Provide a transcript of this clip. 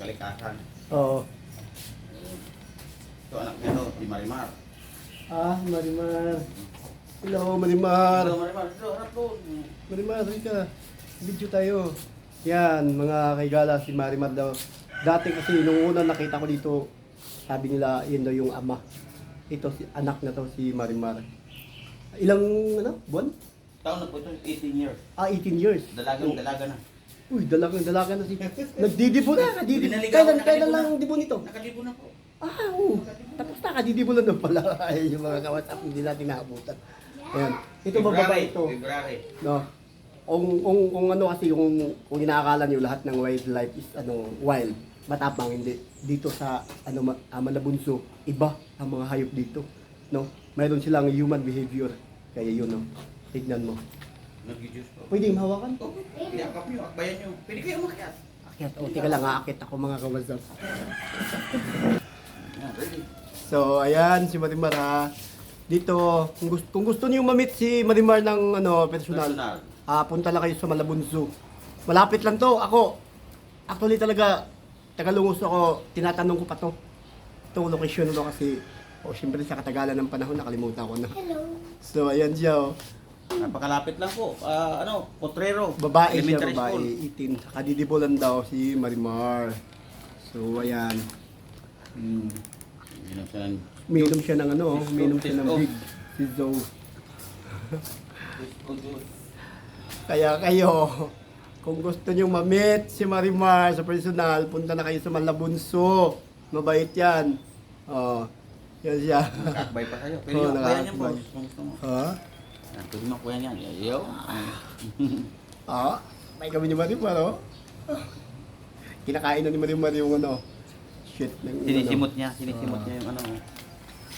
kalikasan. Oo. Ito anak niya to, si Marimar. Ah, Marimar. Hello, Marimar. Hello, Marimar. Ito, harap doon. Marimar, ka. Video tayo. Yan, mga kaigala, si Marimar daw. Dati kasi, nung una nakita ko dito, sabi nila, yun daw yung ama. Ito, si anak na to, si Marimar. Ilang, ano, buwan? Taon na po ito, 18 years. Ah, 18 years. Dalagang dalaga na. Uy, dalagang dalaga na si... Nagdidibo na, kadidibo. Binaligaw, Kailan, kailan na. lang ang dibo nito? Nakadibo na po. Ah, oo. Tapos na, kadidibo lang daw pala. Ay, yung mga kawasap, hindi natin naabutan. Ayan. Ito bababa ito. February. No. Kung, kung, kung ano kasi yung kung inaakala niyo lahat ng wildlife is ano wild, matapang hindi. Dito sa ano ah, Malabunso, iba ang mga hayop dito, no? Mayroon silang human behavior. Kaya yun, no. Tignan mo. Nag-juice po. Pwede mahawakan? Oh, iyakap niyo, akbayan niyo. Pwede kayo umakyat. Akyat, o tika lang, aakit ako mga kawasap. Yan, ready. So, ayan si Marimar ha. Dito, kung gusto, kung gusto niyo ma-meet si Marimar ng ano, personal, Personal. ah punta lang kayo sa Malabon Zoo. Malapit lang to. Ako, actually talaga, tagalungos ako, tinatanong ko pa to. Itong location to kasi, o syempre sa katagalan ng panahon, nakalimutan ko na. So, ayan siya oh. Napakalapit lang po. Ah, ano, Potrero. Babae siya, Elementary babae. school. 18. Kadidibolan daw si Marimar. So, ayan. Hmm. Yun ang siya ng Umiinom siya ng ano, oh, umiinom siya ng big. Si Zoe. Kaya kayo, kung gusto nyo ma-meet si Marimar sa personal, punta na kayo sa Malabunso. Mabait yan. Oh, yan siya. Nakakbay pa kayo. Pwede Oo, yung akbayan niyo po. nakakabay. Kung gusto mo. ha? Yan, Pwede mo akbayan yan. Yo. Ah, may kami ni Marimar, oh. Kinakain na ni Marimar yung ano, shit. Ng, Sinisimot niya. Sinisimot niya yung ano.